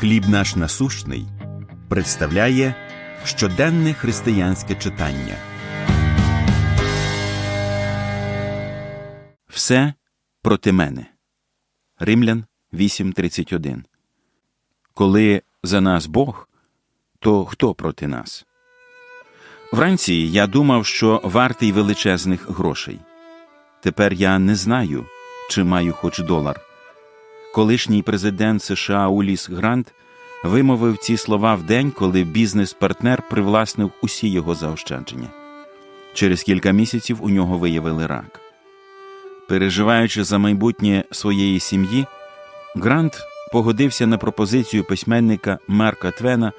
Хліб наш насущний представляє щоденне християнське читання. Все проти мене. Римлян 8.31. Коли за нас Бог, то хто проти нас? Вранці я думав, що вартий величезних грошей. Тепер я не знаю, чи маю хоч долар. Колишній президент США Уліс Грант вимовив ці слова в день, коли бізнес-партнер привласнив усі його заощадження. Через кілька місяців у нього виявили рак. Переживаючи за майбутнє своєї сім'ї, Грант погодився на пропозицію письменника Марка Твена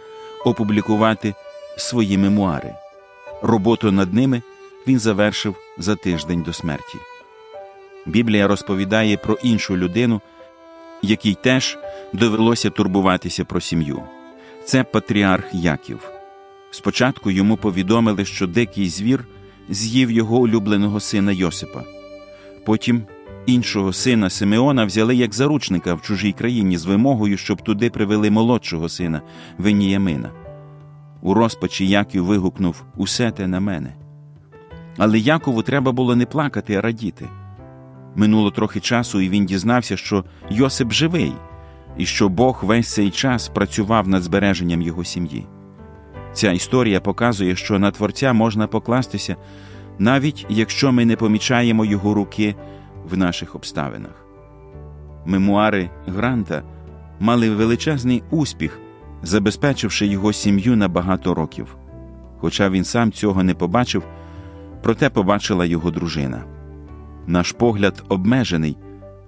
опублікувати свої мемуари. Роботу над ними він завершив за тиждень до смерті. Біблія розповідає про іншу людину, якій теж довелося турбуватися про сім'ю. Це патріарх Яків. Спочатку йому повідомили, що дикий звір з'їв його улюбленого сина Йосипа. Потім іншого сина Симеона взяли як заручника в чужій країні з вимогою, щоб туди привели молодшого сина Веніямина. У розпачі Яків вигукнув Усе те на мене. Але Якову треба було не плакати, а радіти. Минуло трохи часу, і він дізнався, що Йосип живий, і що Бог весь цей час працював над збереженням його сім'ї. Ця історія показує, що на Творця можна покластися, навіть якщо ми не помічаємо його руки в наших обставинах. Мемуари Гранта мали величезний успіх, забезпечивши його сім'ю на багато років. Хоча він сам цього не побачив, проте побачила його дружина. Наш погляд обмежений,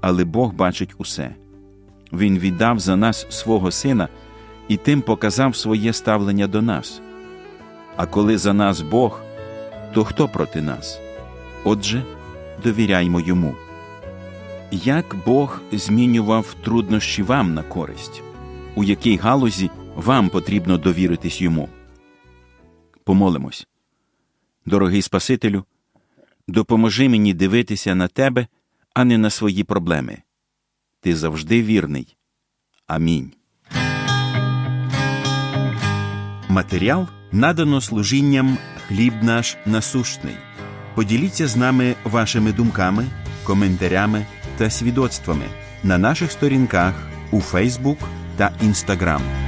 але Бог бачить усе. Він віддав за нас свого сина і тим показав своє ставлення до нас. А коли за нас Бог, то хто проти нас? Отже, довіряймо йому. Як Бог змінював труднощі вам на користь, у якій галузі вам потрібно довіритись йому? Помолимось. Дорогий Спасителю, допоможи мені дивитися на тебе, а не на свої проблеми. Ти завжди вірний. Амінь. Матеріал надано служінням хліб наш насущний. Поділіться з нами вашими думками, коментарями та свідоцтвами на наших сторінках у Фейсбук та Інстаграм.